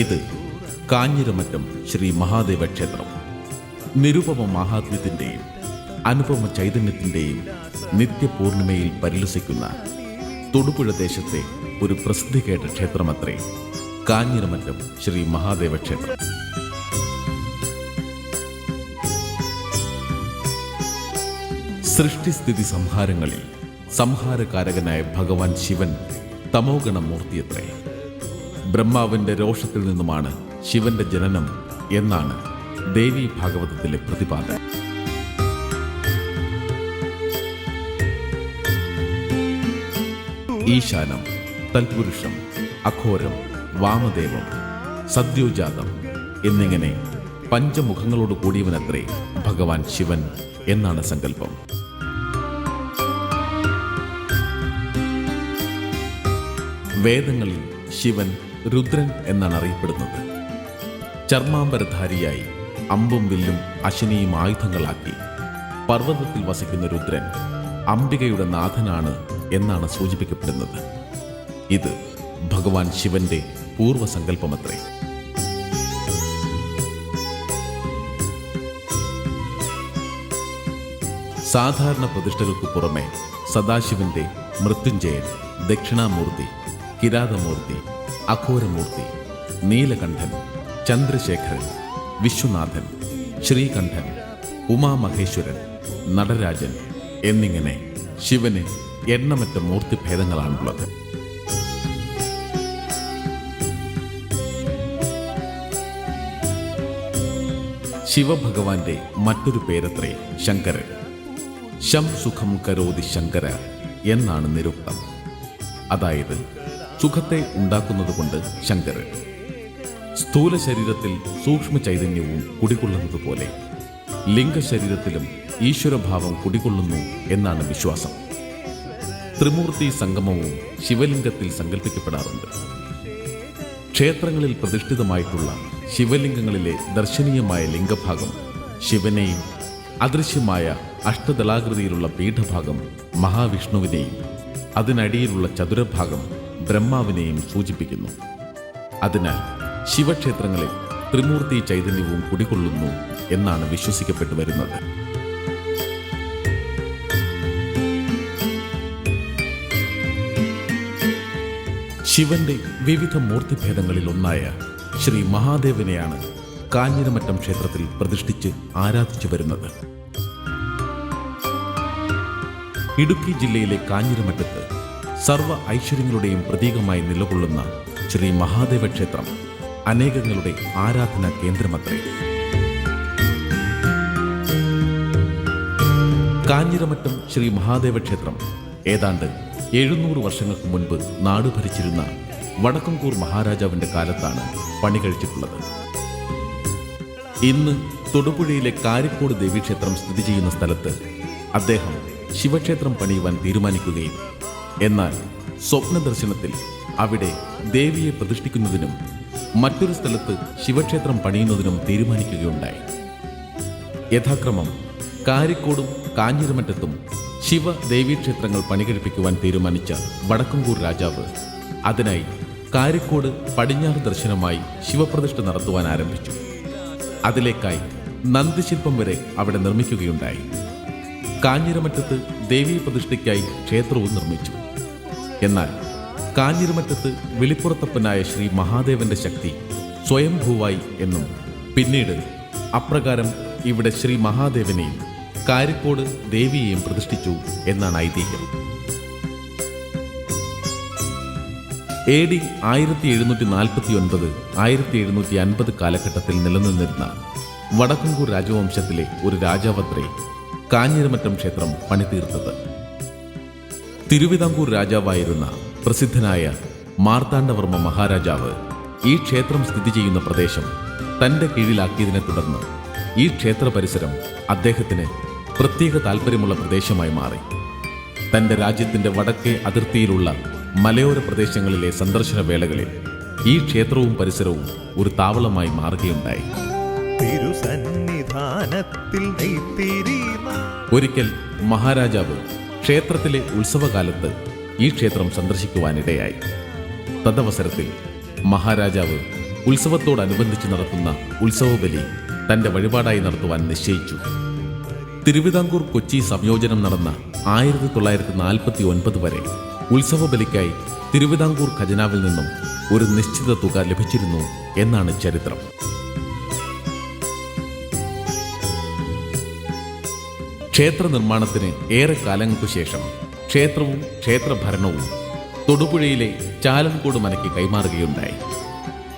ഇത് കാഞ്ഞിരമറ്റം ശ്രീ മഹാദേവ ക്ഷേത്രം. നിരുപമ മഹാത്മ്യത്തിന്റെയും അനുപമ ചൈതന്യത്തിന്റെയും നിത്യപൂർണിമയിൽ പരിലസിക്കുന്ന തൊടുപുഴ ദേശത്തെ ഒരു പ്രസിദ്ധി കേട്ട ക്ഷേത്രമത്രേ കാഞ്ഞിരമറ്റം ശ്രീ മഹാദേവ ക്ഷേത്രം. സൃഷ്ടിസ്ഥിതി സംഹാരങ്ങളിൽ സംഹാരകാരകനായ ഭഗവാൻ ശിവൻ തമോഗണ ബ്രഹ്മാവിന്റെ രോഷത്തിൽ നിന്നുമാണ് ശിവന്റെ ജനനം എന്നാണ് ദേവി ഭാഗവതത്തിലെ പ്രതിപാദനം. ഈശാനം തൽപുരുഷം അഘോരം വാമദേവം സദ്യോജാതം എന്നിങ്ങനെ പഞ്ചമുഖങ്ങളോട് കൂടിയവനത്രേ ഭഗവാൻ ശിവൻ എന്നാണ് സങ്കല്പം. വേദങ്ങളിൽ ശിവൻ രുദ്രൻ എന്നാണ് അറിയപ്പെടുന്നത്. ചർമാമ്പരധാരിയായി അമ്പും വില്ലും അശ്വനിയും ആയുധങ്ങളാക്കി പർവതത്തിൽ വസിക്കുന്ന രുദ്രൻ അംബികയുടെ നാഥനാണ് എന്നാണ് സൂചിപ്പിക്കപ്പെടുന്നത്. ഇത് ഭഗവാൻ ശിവന്റെ പൂർവസങ്കല്പമത്രേ. സാധാരണ പ്രതിഷ്ഠകൾക്ക് പുറമെ സദാശിവന്റെ മൃത്യുഞ്ജയൻ ദക്ഷിണാമൂർത്തി കിരാതമൂർത്തി അഘോരമൂർത്തി നീലകണ്ഠൻ ചന്ദ്രശേഖരൻ വിശ്വനാഥൻ ശ്രീകണ്ഠൻ ഉമാമഹേശ്വരൻ നടരാജൻ എന്നിങ്ങനെ ശിവന് എണ്ണമറ്റ മൂർത്തിഭേദങ്ങളാണുള്ളത്. ശിവഭഗവാന്റെ മറ്റൊരു പേരത്രേ ശങ്കരൻ. ശം സുഖം കരോതി ശങ്കര എന്നാണ് നിരുക്തം. അതായത് സുഖത്തെ ഉണ്ടാക്കുന്നതുകൊണ്ട് ശങ്കർ. സ്ഥൂല ശരീരത്തിൽ സൂക്ഷ്മ ചൈതന്യവും കുടികൊള്ളുന്നത് പോലെ ലിംഗശരീരത്തിലും ഈശ്വരഭാവം കുടികൊള്ളുന്നു എന്നാണ് വിശ്വാസം. ത്രിമൂർത്തി സംഗമവും ശിവലിംഗത്തിൽ സങ്കല്പിക്കപ്പെടാറുണ്ട് ക്ഷേത്രങ്ങളിൽ പ്രതിഷ്ഠിതമായിട്ടുള്ള ശിവലിംഗങ്ങളിലെ ദർശനീയമായ ലിംഗഭാഗം ശിവനെയും അദൃശ്യമായ അഷ്ടതലാകൃതിയിലുള്ള പീഠഭാഗം മഹാവിഷ്ണുവിനെയും അതിനടിയിലുള്ള ചതുരഭാഗം ബ്രഹ്മാവിനെയും സൂചിപ്പിക്കുന്നു അതിനാൽ ശിവക്ഷേത്രങ്ങളിൽ ത്രിമൂർത്തി ചൈതന്യവും കുടികൊള്ളുന്നു എന്നാണ് വിശ്വസിക്കപ്പെട്ടു വരുന്നത്. ശിവന്റെ വിവിധ മൂർത്തിഭേദങ്ങളിൽ ഒന്നായ ശ്രീ മഹാദേവനെയാണ് കാഞ്ഞിരമറ്റം ക്ഷേത്രത്തിൽ പ്രതിഷ്ഠിച്ച് ആരാധിച്ചു വരുന്നത്. ഇടുക്കി ജില്ലയിലെ കാഞ്ഞിരമറ്റത്ത് സർവ ഐശ്വര്യങ്ങളുടെയും പ്രതീകമായി നിലകൊള്ളുന്ന ശ്രീ മഹാദേവ ക്ഷേത്രം അനേകങ്ങളുടെ ആരാധനാ കേന്ദ്രമത്രേ. കാഞ്ഞിരമറ്റം ശ്രീ മഹാദേവ ക്ഷേത്രം ഏതാണ്ട് എഴുന്നൂറ് വർഷങ്ങൾക്ക് മുൻപ് നാട് ഭരിച്ചിരുന്ന വടക്കംകൂർ മഹാരാജാവിന്റെ കാലത്താണ് പണി കഴിച്ചിട്ടുള്ളത്. ഇന്ന് തൊടുപുഴയിലെ കാരിക്കോട് ദേവീക്ഷേത്രം സ്ഥിതി ചെയ്യുന്ന സ്ഥലത്ത് അദ്ദേഹം ശിവക്ഷേത്രം പണിയുവാൻ തീരുമാനിക്കുകയും എന്നാൽ സ്വപ്നദർശനത്തിൽ അവിടെ ദേവിയെ പ്രതിഷ്ഠിക്കുന്നതിനും മറ്റൊരു സ്ഥലത്ത് ശിവക്ഷേത്രം പണിയുന്നതിനും തീരുമാനിക്കുകയുണ്ടായി. യഥാക്രമം കാരിക്കോടും കാഞ്ഞിരമറ്റത്തും ശിവ ദേവീക്ഷേത്രങ്ങൾ പണികഴിപ്പിക്കുവാൻ തീരുമാനിച്ച വടക്കംകൂർ രാജാവ് അതിനായി കാരിക്കോട് പടിഞ്ഞാറ് ദർശനമായി ശിവപ്രതിഷ്ഠ നടത്തുവാൻ ആരംഭിച്ചു. അതിലേക്കായി നന്ദിശില്പം വരെ അവിടെ നിർമ്മിക്കുകയുണ്ടായി. കാഞ്ഞിരമറ്റത്ത് ദേവീ പ്രതിഷ്ഠയ്ക്കായി ക്ഷേത്രവും നിർമ്മിച്ചു. എന്നാൽ കാഞ്ഞിരുമറ്റത്ത് വെളിപ്പുറത്തപ്പനായ ശ്രീ മഹാദേവന്റെ ശക്തി സ്വയംഭൂവായി എന്നും പിന്നീട് അപ്രകാരം ഇവിടെ ശ്രീ മഹാദേവനെയും കാരിക്കോട് ദേവിയെയും പ്രതിഷ്ഠിച്ചു എന്നാണ് ഐതിഹ്യം. എ ഡി ആയിരത്തി എഴുന്നൂറ്റി നാൽപ്പത്തി ഒൻപത് ആയിരത്തി എഴുന്നൂറ്റി അൻപത് കാലഘട്ടത്തിൽ നിലനിന്നിരുന്ന വടക്കുംകൂർ രാജവംശത്തിലെ ഒരു രാജാവത്രേ കാഞ്ഞിരമറ്റം ക്ഷേത്രം പണിതീർത്തത്. തിരുവിതാംകൂർ രാജാവായിരുന്ന പ്രസിദ്ധനായ മാർത്താണ്ഡവർമ്മ മഹാരാജാവ് ഈ ക്ഷേത്രം സ്ഥിതി ചെയ്യുന്ന പ്രദേശം തന്റെ കീഴിലാക്കിയതിനെ തുടർന്ന് ഈ ക്ഷേത്ര പരിസരം അദ്ദേഹത്തിന് പ്രത്യേക താല്പര്യമുള്ള പ്രദേശമായി മാറി. തന്റെ രാജ്യത്തിന്റെ വടക്കേ അതിർത്തിയിലുള്ള മലയോര പ്രദേശങ്ങളിലെ സന്ദർശന വേളകളിൽ ഈ ക്ഷേത്രവും പരിസരവും ഒരു താവളമായി മാറുകയുണ്ടായി. ഒരിക്കൽ മഹാരാജാവ് ക്ഷേത്രത്തിലെ ഉത്സവകാലത്ത് ഈ ക്ഷേത്രം സന്ദർശിക്കുവാനിടയായി. തദവസരത്തിൽ മഹാരാജാവ് ഉത്സവത്തോടനുബന്ധിച്ച് നടത്തുന്ന ഉത്സവബലി തന്റെ വഴിപാടായി നടത്തുവാൻ നിശ്ചയിച്ചു. തിരുവിതാംകൂർ കൊച്ചി സംയോജനം നടന്ന ആയിരത്തി തൊള്ളായിരത്തി നാൽപ്പത്തി ഒൻപത് വരെ ഉത്സവ ബലിക്കായി തിരുവിതാംകൂർ ഖജനാവിൽ നിന്നും ഒരു നിശ്ചിത തുക ലഭിച്ചിരുന്നു എന്നാണ് ചരിത്രം. ക്ഷേത്ര നിർമ്മാണത്തിന് ഏറെ കാലങ്ങൾക്കു ശേഷം ക്ഷേത്രവും ക്ഷേത്രഭരണവും തൊടുപുഴയിലെ ചാലൻകോട് മനയ്ക്ക് കൈമാറുകയുണ്ടായി.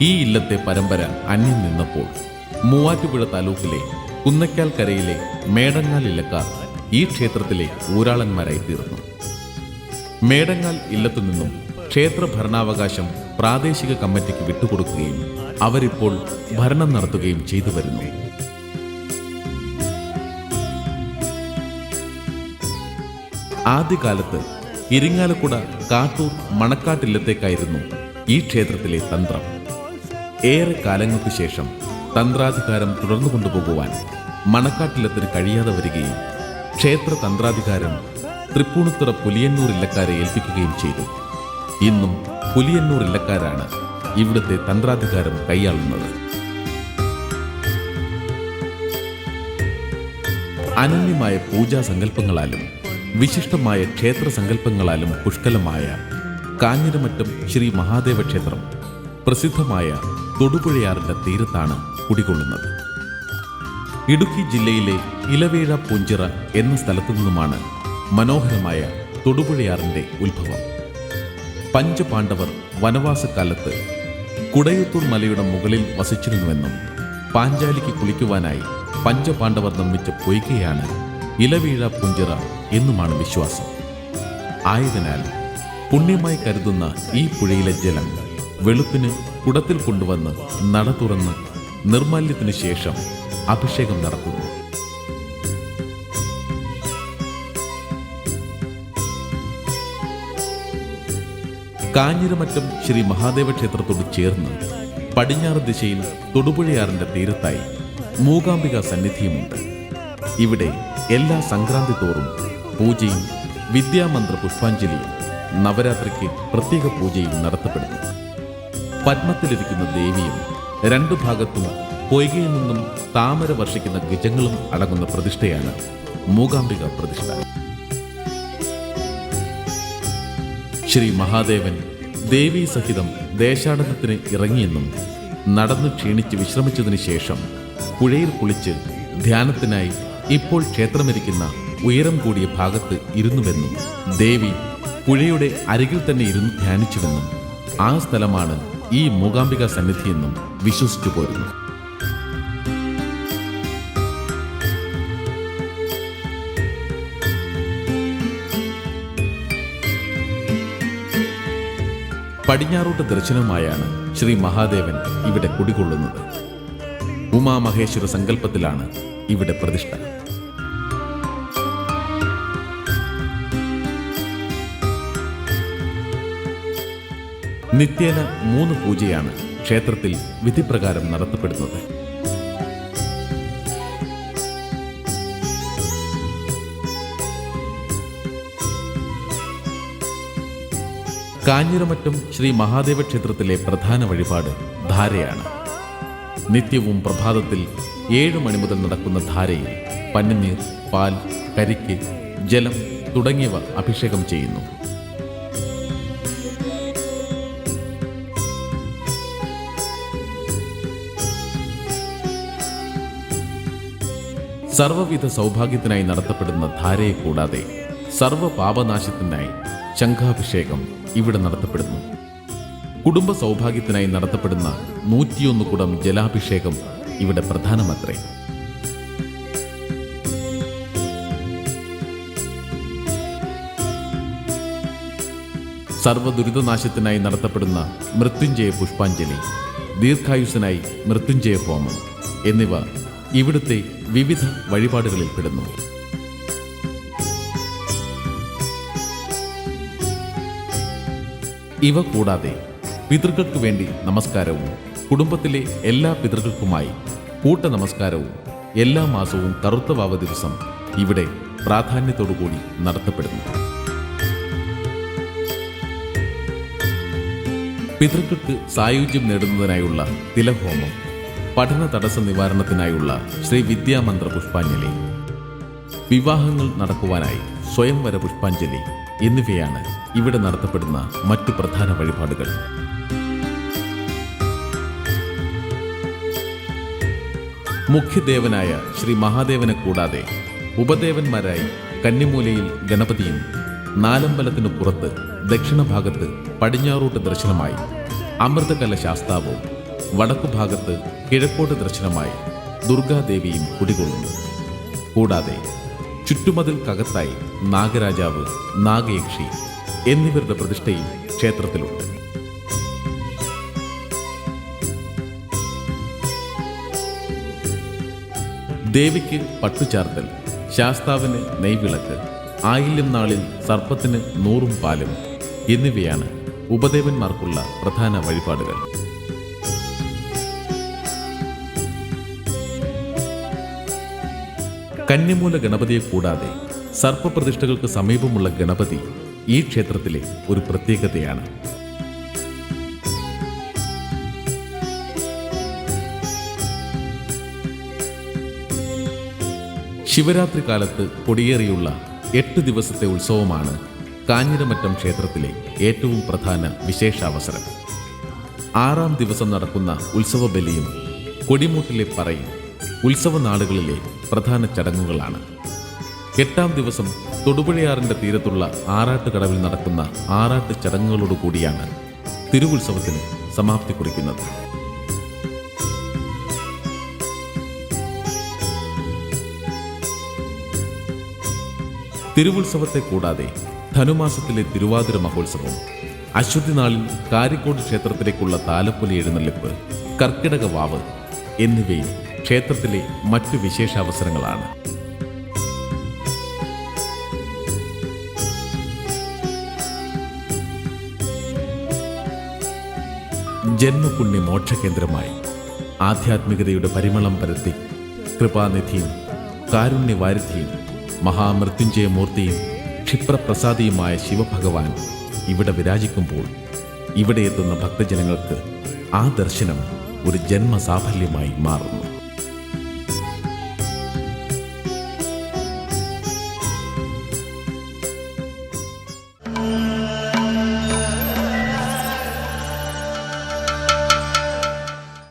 ഈ ഇല്ലത്തെ പരമ്പര അന്യം നിന്നപ്പോൾ മൂവാറ്റുപുഴ താലൂക്കിലെ കുന്നക്കാൽ കരയിലെ മേടങ്ങാൽ ഇല്ലക്കാർ ഈ ക്ഷേത്രത്തിലെ ഊരാളന്മാരായി തീർന്നു. മേടങ്ങാൽ ഇല്ലത്തു നിന്നും ക്ഷേത്ര ഭരണാവകാശം പ്രാദേശിക കമ്മിറ്റിക്ക് വിട്ടുകൊടുക്കുകയും അവരിപ്പോൾ ഭരണം നടത്തുകയും ചെയ്തു വരുന്നു. ആദ്യകാലത്ത് ഇരിങ്ങാലക്കുട കാട്ടൂർ മണക്കാട്ടില്ലത്തേക്കായിരുന്നു ഈ ക്ഷേത്രത്തിലെ തന്ത്രം. ഏറെ കാലങ്ങൾക്ക് ശേഷം തന്ത്രാധികാരം തുടർന്നു കൊണ്ടുപോകുവാൻ മണക്കാട്ടില്ലത്തിന് കഴിയാതെ വരികയും ക്ഷേത്ര തന്ത്രാധികാരം തൃപ്പൂണിത്തുറ പുലിയന്നൂർ ഇല്ലക്കാരെ ഏൽപ്പിക്കുകയും ചെയ്തു. ഇന്നും പുലിയന്നൂർ ഇല്ലക്കാരാണ് ഇവിടുത്തെ തന്ത്രാധികാരം കൈയാളുന്നത്. അനന്യമായ പൂജാ സങ്കല്പങ്ങളാലും വിശിഷ്ടമായ ക്ഷേത്ര സങ്കല്പങ്ങളാലും പുഷ്കലമായ കാഞ്ഞിരമറ്റം ശ്രീ മഹാദേവ ക്ഷേത്രം പ്രസിദ്ധമായ തൊടുപുഴയാറിന്റെ തീരത്താണ് കുടികൊള്ളുന്നത്. ഇടുക്കി ജില്ലയിലെ ഇലവേഴ പൂഞ്ചിറ എന്ന സ്ഥലത്തു നിന്നുമാണ് മനോഹരമായ തൊടുപുഴയാറിന്റെ ഉത്ഭവം. പഞ്ചപാണ്ഡവർ വനവാസക്കാലത്ത് കുടയത്തൂർ മലയുടെ മുകളിൽ വസിച്ചിരുന്നുവെന്നും പാഞ്ചാലിക്ക് കുളിക്കുവാനായി പഞ്ചപാണ്ഡവർ നിർമ്മിച്ച പൊയ്കയാണ് ഇലവീഴ പുഞ്ചിറ എന്നുമാണ് വിശ്വാസം. ആയതിനാൽ പുണ്യമായി കരുതുന്ന ഈ പുഴയിലെ ജലം വെളുപ്പിന് കുടത്തിൽ കൊണ്ടുവന്ന് നട തുറന്ന് നിർമാല്യത്തിനു ശേഷം അഭിഷേകം നടക്കുന്നു കാഞ്ഞിരമറ്റം ശ്രീ മഹാദേവ ക്ഷേത്രത്തോട് ചേർന്ന് പടിഞ്ഞാറ് ദിശയിൽ തൊടുപുഴയാറിന്റെ തീരത്തായി മൂകാംബിക സന്നിധിയുമുണ്ട്. ഇവിടെ എല്ലാ സംക്രാന്തി തോറും പൂജയും വിദ്യാമന്ത്ര പുഷ്പാഞ്ജലിയും നവരാത്രിക്ക് പ്രത്യേക പൂജയും നടത്തപ്പെടുന്നു. പത്മത്തിലിരിക്കുന്ന ദേവിയും രണ്ടു ഭാഗത്തും പൊയ്കയിൽ നിന്നും താമര വർഷിക്കുന്ന ഗജങ്ങളും അടങ്ങുന്ന പ്രതിഷ്ഠയാണ് മൂകാംബിക പ്രതിഷ്ഠ. ശ്രീ മഹാദേവൻ ദേവീ സഹിതം ദേശാടനത്തിന് ഇറങ്ങിയെന്നും നടന്നു ക്ഷീണിച്ച് വിശ്രമിച്ചതിന് ശേഷം പുഴയിൽ കുളിച്ച് ധ്യാനത്തിനായി ഇപ്പോൾ ക്ഷേത്രമിരിക്കുന്ന ഉയരം കൂടിയ ഭാഗത്ത് ഇരുന്നുവെന്നും ദേവി പുഴയുടെ അരികിൽ തന്നെ ഇരുന്ന് ധ്യാനിച്ചുവെന്നും ആ സ്ഥലമാണ് ഈ മൂകാംബിക സന്നിധിയെന്നും വിശ്വസിച്ചു പോരുന്നു. പടിഞ്ഞാറോട്ട് ദർശനമായാണ് ശ്രീ മഹാദേവൻ ഇവിടെ കുടികൊള്ളുന്നത്. ഉമാമഹേശ്വര സങ്കല്പത്തിലാണ് ഇവിടെ പ്രതിഷ്ഠ. നിത്യേന മൂന്ന് പൂജയാണ് ക്ഷേത്രത്തിൽ വിധിപ്രകാരം നടത്തപ്പെടുന്നത്. കാഞ്ഞിരമറ്റം ശ്രീ മഹാദേവ ക്ഷേത്രത്തിലെ പ്രധാന വഴിപാട് ധാരയാണ്. നിത്യവും പ്രഭാതത്തിൽ ഏഴ് മണി മുതൽ നടക്കുന്ന ധാരയിൽ പന്നിനീർ പാൽ കരിക്ക് ജലം തുടങ്ങിയവ അഭിഷേകം ചെയ്യുന്നു. സർവവിധ സൗഭാഗ്യത്തിനായി നടത്തപ്പെടുന്ന ധാരയെ കൂടാതെ സർവ പാപനാശത്തിനായി ശംഖാഭിഷേകം ഇവിടെ നടത്തപ്പെടുന്നു. കുടുംബ സൗഭാഗ്യത്തിനായി നടത്തപ്പെടുന്ന നൂറ്റിയൊന്ന് കുടം ജലാഭിഷേകം ഇവിടെ പ്രധാനമത്രേ. സർവദുരിതനാശത്തിനായി നടത്തപ്പെടുന്ന മൃത്യുഞ്ജയ പുഷ്പാഞ്ജലി ദീർഘായുസിനായി മൃത്യുഞ്ജയ ഹോമം എന്നിവ ഇവിടുത്തെ വിവിധ വഴിപാടുകളിൽ പെടുന്നു. ഇവ കൂടാതെ പിതൃക്കൾക്ക് വേണ്ടി നമസ്കാരവും കുടുംബത്തിലെ എല്ലാ പിതൃക്കൾക്കുമായി കൂട്ട നമസ്കാരവും എല്ലാ മാസവും കറുത്ത വാവ ദിവസം ഇവിടെ പ്രാധാന്യത്തോടുകൂടി നടത്തപ്പെടുന്നു. പിതൃക്കൾക്ക് സായുജ്യം നേടുന്നതിനായുള്ള തിലഹോമം പഠന തടസ്സ നിവാരണത്തിനായുള്ള ശ്രീ വിദ്യാമന്ത്ര പുഷ്പാഞ്ജലി. വിവാഹങ്ങൾ നടക്കുവാനായി സ്വയംവര പുഷ്പാഞ്ജലി എന്നിവയാണ് ഇവിടെ നടത്തപ്പെടുന്ന മറ്റു പ്രധാന വഴിപാടുകൾ. മുഖ്യദേവനായ ശ്രീ മഹാദേവനെ കൂടാതെ ഉപദേവന്മാരായി കന്നിമൂലയിൽ ഗണപതിയും നാലമ്പലത്തിനു പുറത്ത് ദക്ഷിണഭാഗത്ത് പടിഞ്ഞാറോട്ട് ദർശനമായി അമൃതകല ശാസ്താവും വടക്കുഭാഗത്ത് കിഴക്കോട്ട് ദർശനമായി ദുർഗാദേവിയും കുടികൊള്ളുന്നു. കൂടാതെ ചുറ്റുമതിൽക്കകത്തായി നാഗരാജാവ് നാഗയക്ഷി എന്നിവരുടെ പ്രതിഷ്ഠയും ക്ഷേത്രത്തിലുണ്ട്. ദേവിക്ക് പട്ടുചാർത്തൽ ശാസ്താവിന് നെയ്വിളക്ക് ആയില്യം നാളിൽ സർപ്പത്തിന് നൂറും പാലും എന്നിവയാണ് ഉപദേവന്മാർക്കുള്ള പ്രധാന വഴിപാടുകൾ. കന്യമൂല ഗണപതിയെ കൂടാതെ സർപ്പപ്രതിഷ്ഠകൾക്ക് സമീപമുള്ള ഗണപതി ഈ ക്ഷേത്രത്തിലെ ഒരു പ്രത്യേകതയാണ്. ശിവരാത്രി കാലത്ത് കൊടിയേറിയുള്ള എട്ട് ദിവസത്തെ ഉത്സവമാണ് കാഞ്ഞിരമറ്റം ക്ഷേത്രത്തിലെ ഏറ്റവും പ്രധാന വിശേഷാവസരം. ആറാം ദിവസം നടക്കുന്ന ഉത്സവബലിയും കൊടിമൂട്ടിലെ പറയും ഉത്സവ നാളുകളിലെ പ്രധാന ചടങ്ങുകളാണ്. എട്ടാം ദിവസം തൊടുപുഴയാറിന്റെ തീരത്തുള്ള ആറാട്ടുകടവിൽ നടക്കുന്ന ആറാട്ട് ചടങ്ങുകളോടു കൂടിയാണ് തിരുവുത്സവത്തിന് സമാപ്തി കുറിക്കുന്നത്. തിരുവുത്സവത്തെ കൂടാതെ ധനുമാസത്തിലെ തിരുവാതിര മഹോത്സവം അശ്വതിനാളിൽ കാരിക്കോട് ക്ഷേത്രത്തിലേക്കുള്ള താലപ്പൊലി എഴുന്നള്ളിപ്പ് കർക്കിടക വാവ് എന്നിവയും ക്ഷേത്രത്തിലെ മറ്റു വിശേഷാവസരങ്ങളാണ്. ജന്മപുണ്യ മോക്ഷകേന്ദ്രമായി ആധ്യാത്മികതയുടെ പരിമളം പരത്തി കൃപാനിധിയും കാരുണ്യവാരിധിയും മഹാമൃത്യുഞ്ജയമൂർത്തിയും ക്ഷിപ്രപ്രസാദിയുമായ ശിവഭഗവാൻ ഇവിടെ വിരാജിക്കുമ്പോൾ ഇവിടെ എത്തുന്ന ഭക്തജനങ്ങൾക്ക് ആ ദർശനം ഒരു ജന്മസാഫല്യമായി മാറുന്നു.